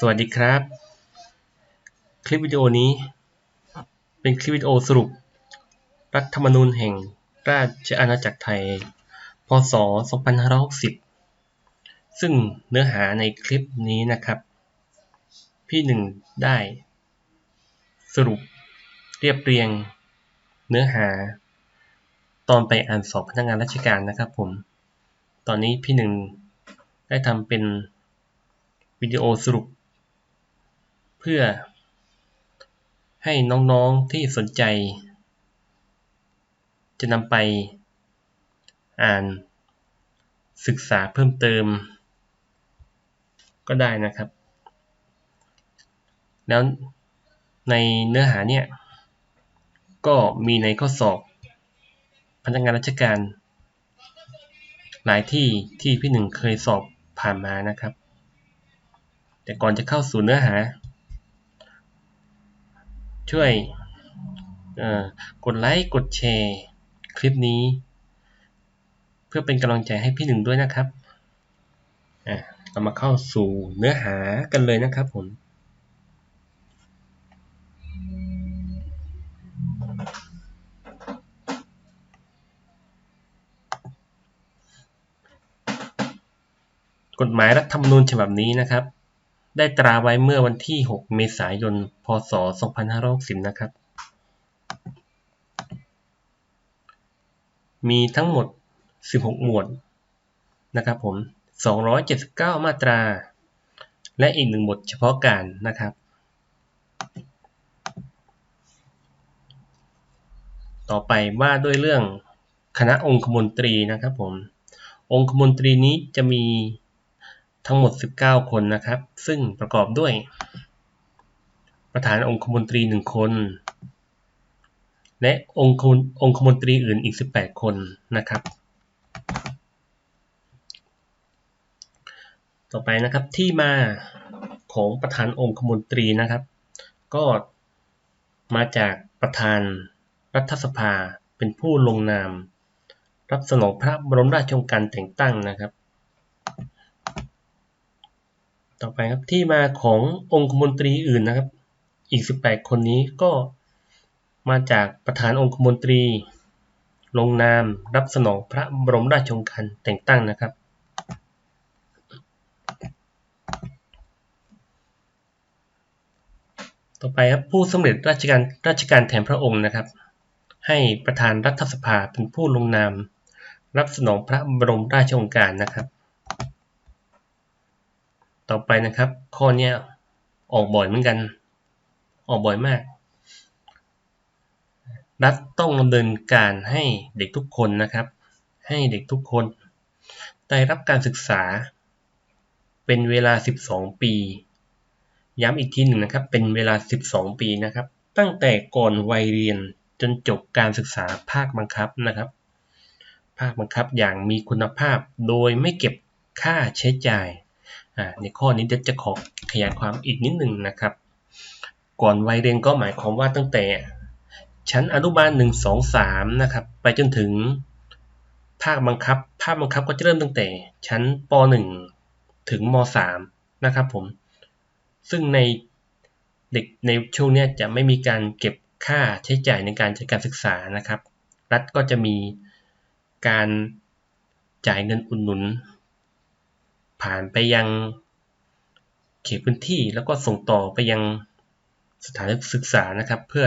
สวัสดีครับ คลิปวิดีโอนี้ เป็นคลิปวิดีโอสรุป รัฐธรรมนูญแห่งราชอาณาจักรไทย พศ 2560 ซึ่งเนื้อหาในคลิปนี้นะครับ พี่หนึ่งได้ สรุปเรียบเรียง เนื้อหา ตอนไปอ่านสอบพนักงานราชการนะครับผม ตอนนี้พี่หนึ่งได้ทำเป็นวิดีโอสรุป เพื่อให้น้องๆที่สนใจ จะนำไปอ่านศึกษาเพิ่มเติม ก็ได้นะครับ แล้วในเนื้อหาเนี่ย ก็มีในข้อสอบพนักงานราชการ หลายที่ที่พี่หนึ่งเคยสอบผ่านมานะครับ แต่ก่อนจะเข้าสู่เนื้อหา ช่วยกดไลค์กดแชร์คลิปนี้ เพื่อเป็นกำลังใจให้พี่หนึ่งด้วยนะครับเรามาเข้าสู่เนื้อหากันเลยนะครับผมกฎหมายรัฐธรรมนูญฉบับนี้นะครับ ได้ตราไว้เมื่อวันที่ 6 เมษายน พศ 2560 นะครับ มีทั้งหมด 16 หมวดนะครับผม 279 มาตรา และอีกหนึ่งบทเฉพาะการนะครับ ต่อไปว่าด้วยเรื่องคณะองคมนตรีนะครับผม องคมนตรีนี้จะมี ทั้งหมด 19 คนนะครับ ซึ่งประกอบด้วย ประธานองคมนตรี 1 คน และองคองคมนตรีอื่นอีก 18 คนนะครับ ต่อไปนะครับที่มาของประธานองคมนตรีนะครับ ก็มาจากประธานรัฐสภาเป็นผู้ลงนาม รับสนองพระบรมราชโองการแต่งตั้งนะครับ ต่อไปครับที่มาขององคมนตรีอื่นนะครับ อีก 18 คนนี้ก็มาจากประธานองคมนตรี ลงนามรับสนองพระบรมราชโองการแต่งตั้งนะครับ ต่อไปครับผู้สำเร็จราชการราชการแทนพระองค์นะครับ ให้ประธานรัฐสภาเป็นผู้ลงนาม รับสนองพระบรมราชโองการนะครับ ต่อไปนะครับ ข้อนี้ออกบ่อยเหมือนกัน ออกบ่อยมาก รัฐต้องดำเนินการให้เด็กทุกคนนะครับ ให้เด็กทุกคน ได้รับการศึกษา เป็นเวลา 12 ปี ย้ำอีกทีหนึ่งนะครับ เป็นเวลา 12 ปีนะครับ ตั้งแต่ก่อนวัยเรียนจนจบการศึกษาภาคบังคับนะครับ ภาคบังคับอย่างมีคุณภาพโดยไม่เก็บค่าใช้จ่าย ในข้อนี้เดี๋ยวจะขอขยายความอีกนิดหนึ่งนะครับ ก่อนวัยเรียนก็หมายความว่าตั้งแต่ ชั้นอนุบาล 1 2 3 นะครับ ไปจนถึงภาคบังคับ ภาคบังคับก็จะเริ่มตั้งแต่ชั้นป .1 ถึงม .3 นะครับผม ซึ่งในเด็กในช่วงนี้จะไม่มีการเก็บค่าใช้จ่ายในการจัดการศึกษานะครับ รัฐก็จะมีการจ่ายเงินอุดหนุน ผ่านไปยังเขตพื้นที่แล้วก็ส่งต่อไปยังสถานศึกษานะครับ เพื่อ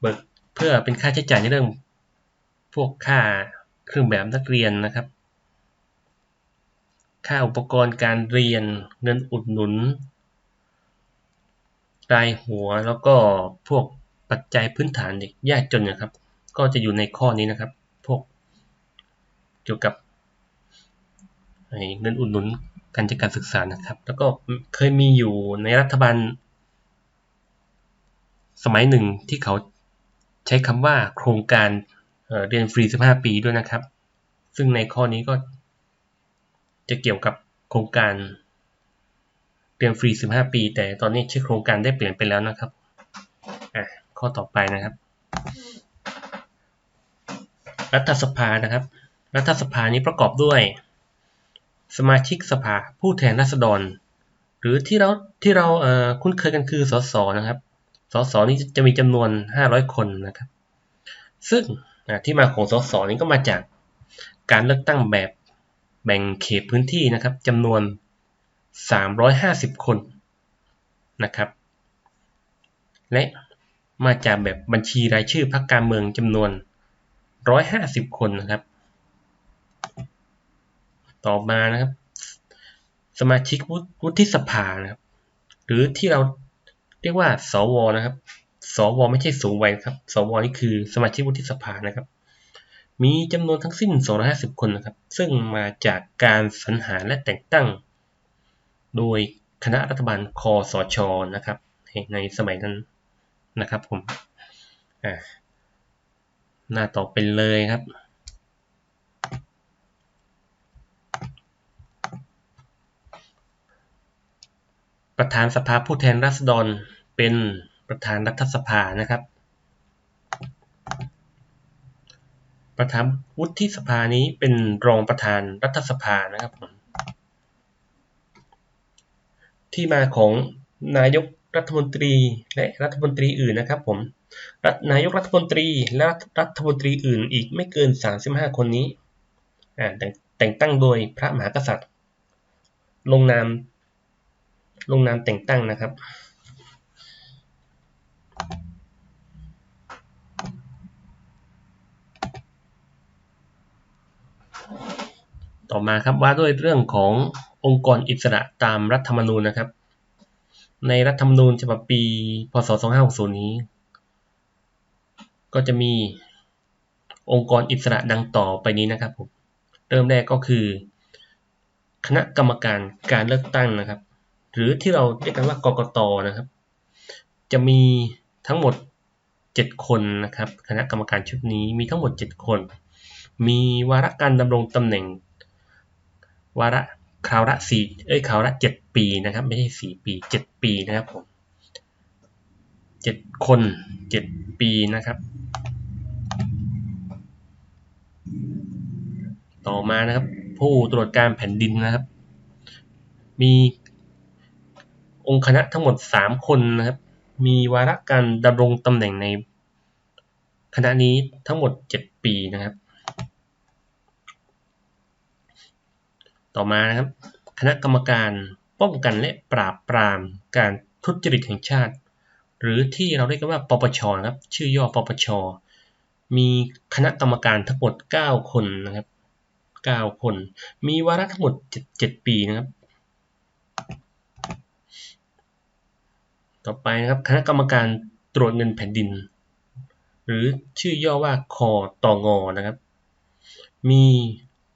เบิกเพื่อเป็นค่าใช้จ่ายในเรื่องพวกค่าเครื่องแบบนักเรียนนะครับ ค่าอุปกรณ์การเรียนเงินอุดหนุนรายหัวแล้วก็พวกปัจจัยพื้นฐานเด็กยากจนนะครับ ก็จะอยู่ในข้อนี้นะครับ พวกเกี่ยวกับ เงินอุดหนุนการจัดการศึกษานะครับ แล้วก็เคยมีอยู่ในรัฐบาล สมัยหนึ่งที่เขาใช้คำว่าโครงการเรียนฟรี 15 ปีด้วยนะครับ ซึ่งในข้อนี้ก็จะเกี่ยวกับโครงการเรียนฟรี 15 ปี แต่ตอนนี้ชื่อโครงการได้เปลี่ยนไปแล้วนะครับอะข้อต่อไปนะครับ รัฐสภานะครับ รัฐสภานี้ประกอบด้วย สมาชิกสภาผู้แทนราษฎร หรือที่เราที่เราเอ่อคุ้นเคยกันคือสสนะครับสสนี่จะมีจำนวน 500 คนนะครับ ซึ่งที่มาของสสนี้ก็มาจากการเลือกตั้งแบบแบ่งเขตพื้นที่นะครับจำนวน 350 คนนะครับ และมาจากแบบบัญชีรายชื่อพรรคการเมืองจำนวน 150 คนนะครับ ต่อมานะครับ สมาชิกวุฒิสภานะครับ หรือที่เราเรียกว่า สวนะครับ สวไม่ใช่สูงวัยครับ สวนี่คือสมาชิกวุฒิสภานะครับ มีจำนวนทั้งสิ้น 250 คนนะครับ ซึ่งมาจากการสรรหาและแต่งตั้ง โดยคณะรัฐบาลคอสชนะครับ ในสมัยนั้นนะครับผมอ่าหน้าต่อเป็นเลยครับ ประธานสภาผู้แทนราษฎรเป็นประธานรัฐสภานะครับ ประธานวุฒิสภานี้เป็นรองประธานรัฐสภานะครับผมที่มาของนายกรัฐมนตรีและรัฐมนตรีอื่นนะครับผมนายกรัฐมนตรีและรัฐมนตรีอื่นอีกไม่เกิน 35 คนนี้แต่งตั้งโดยพระมหากษัตริย์ ลงนาม ลงนามแต่งตั้งนะครับ ต่อมาครับว่าด้วยเรื่องขององค์กรอิสระตามรัฐธรรมนูญนะครับ ในรัฐธรรมนูญฉบับปี พศ 2560 นี้ ก็จะมีองค์กรอิสระดังต่อไปนี้นะครับผมเริ่มแรกก็คือ คณะกรรมการการเลือกตั้งนะครับ หรือที่เราเรียกกันว่ากกตนะครับ จะมีทั้งหมด 7 คนนะครับ คณะกรรมการชุดนี้มีทั้งหมด 7 คน มีวาระการดำรงตำแหน่ง วาระคราวละสี่เอ้ยคราวละเจ็ดปีนะครับ ไม่ใช่สี่ปีเจ็ดปีนะครับผมเจ็ดคนเจ็ดปีนะครับ ต่อมานะครับ ผู้ตรวจการแผ่นดินนะครับ มี องค์คณะทั้งหมดสามคนนะครับ มีวาระการดำรงตำแหน่งในคณะนี้ทั้งหมดเจ็ดปีนะครับ ต่อมานะครับ คณะกรรมการป้องกันและปราบปรามการทุจริตแห่งชาติ หรือที่เราเรียกกันว่า ปปชนะครับ ชื่อย่อปปช มีคณะกรรมการทั้งหมด 9 คนนะครับ 9 คน มีวาระทั้งหมด 7 7 ปีนะครับ ต่อไปนะครับคณะกรรมการตรวจเงินแผ่นดิน หรือชื่อย่อว่าคอตองอนะครับ มี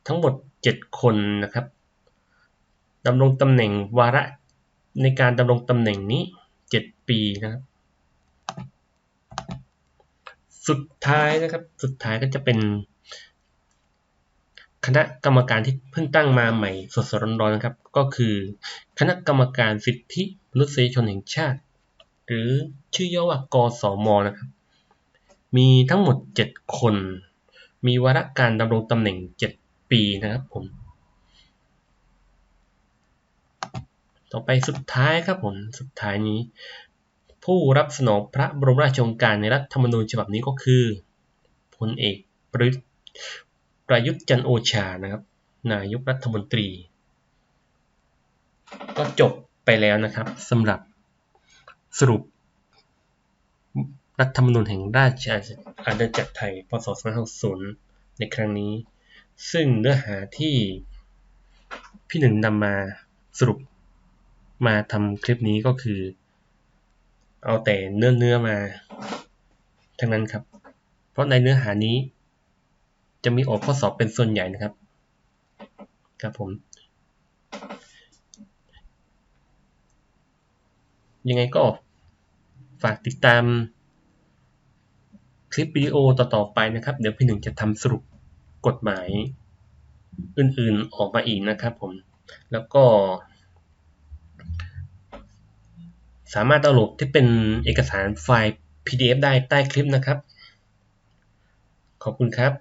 ทั้งหมด 7 คนนะครับดำรงตำแหน่งวาระในการดำรงตำแหน่งนี้ 7 ปีนะครับ สุดท้ายนะครับสุดท้ายก็จะเป็นคณะกรรมการที่เพิ่งตั้งมาใหม่สดๆร้อนๆนะครับ ก็คือ คณะกรรมการสิทธิมนุษยชนแห่งชาติ หรือชื่อย่อว่ากสมนะครับ มีทั้งหมด 7 คน มีวาระการดำรงตำแหน่ง 7 ปีนะครับผม ต่อไปสุดท้ายครับผม สุดท้ายนี้ ผู้รับสนองพระบรมราชโองการในรัฐธรรมนูญฉบับนี้ก็คือพลเอกประยุทธ์ประยุทธ์จันโอชานะครับ นายกรัฐมนตรี ก็จบไปแล้วนะครับสำหรับ สรุป รัฐธรรมนูญแห่งราชอาณาจักรไทย พศ 2560 ในครั้งนี้ ซึ่งเนื้อหาที่พี่หนึ่งนำมาสรุปมาทำคลิปนี้ก็คือ เอาแต่เนื้อเนื้อมา ทั้งนั้นครับ เพราะในเนื้อหานี้ จะมีออกข้อสอบเป็นส่วนใหญ่นะครับ ครับผม ยังไงก็ ฝากติดตามคลิปวิดีโอต่อๆไปนะครับ เดี๋ยวพี่หนึ่งจะทำสรุปกฎหมายอื่นๆออกมาอีกนะครับผม แล้วก็ สามารถดาวน์โหลดที่เป็นเอกสารไฟล์ PDF ได้ใต้คลิปนะครับ ขอบคุณครับ